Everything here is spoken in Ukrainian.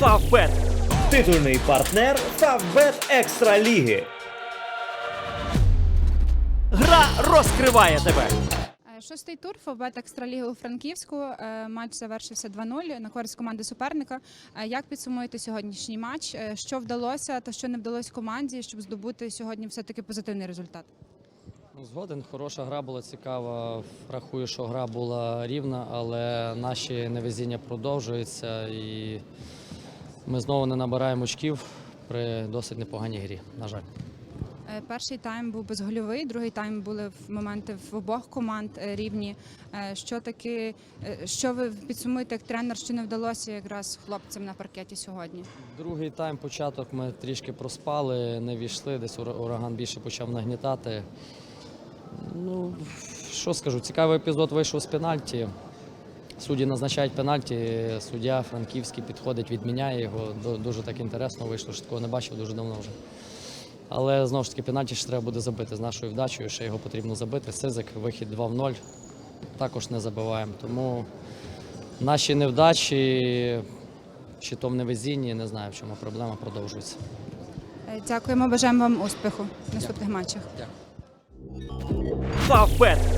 Фавбет. Титульний партнер Фавбет Екстра Ліги. Гра розкриває тебе. Е, Шостий тур Фавбет Екстраліги у Франківську. Е, Матч завершився 2-0 на користь команди суперника. Е, Як підсумуєте сьогоднішній матч? Що вдалося та що не вдалося команді, щоб здобути сьогодні все-таки позитивний результат? Ну, Згоден, хороша гра була цікава. Рахую, що гра була рівна, але наші невезіння продовжуються і ми знову не набираємо очків при досить непоганій грі. На жаль. Е, Перший тайм був безгольовий, другий тайм були в моменти в обох команд е, рівні. Е, Що таки, що ви підсумуєте як тренер, що не вдалося якраз хлопцям на паркеті сьогодні? Другий тайм, початок ми трішки проспали, не війшли, десь ура- ураган більше почав нагнітати. Ну, що скажу, цікавий епізод вийшов з пенальті. Судді назначають пенальті, суддя Франківський підходить, відміняє його. Дуже так інтересно вийшло, що такого не бачив дуже давно вже. Але знову ж таки пенальті ще треба буде забити з нашою вдачею, ще його потрібно забити. Сизик, вихід 2 в 0. Також не забиваємо. Тому наші невдачі, чи то в невезінні, не знаю, в чому проблема продовжується. Е, Дякуємо, бажаємо вам успіху в наступних матчах. Фавбет.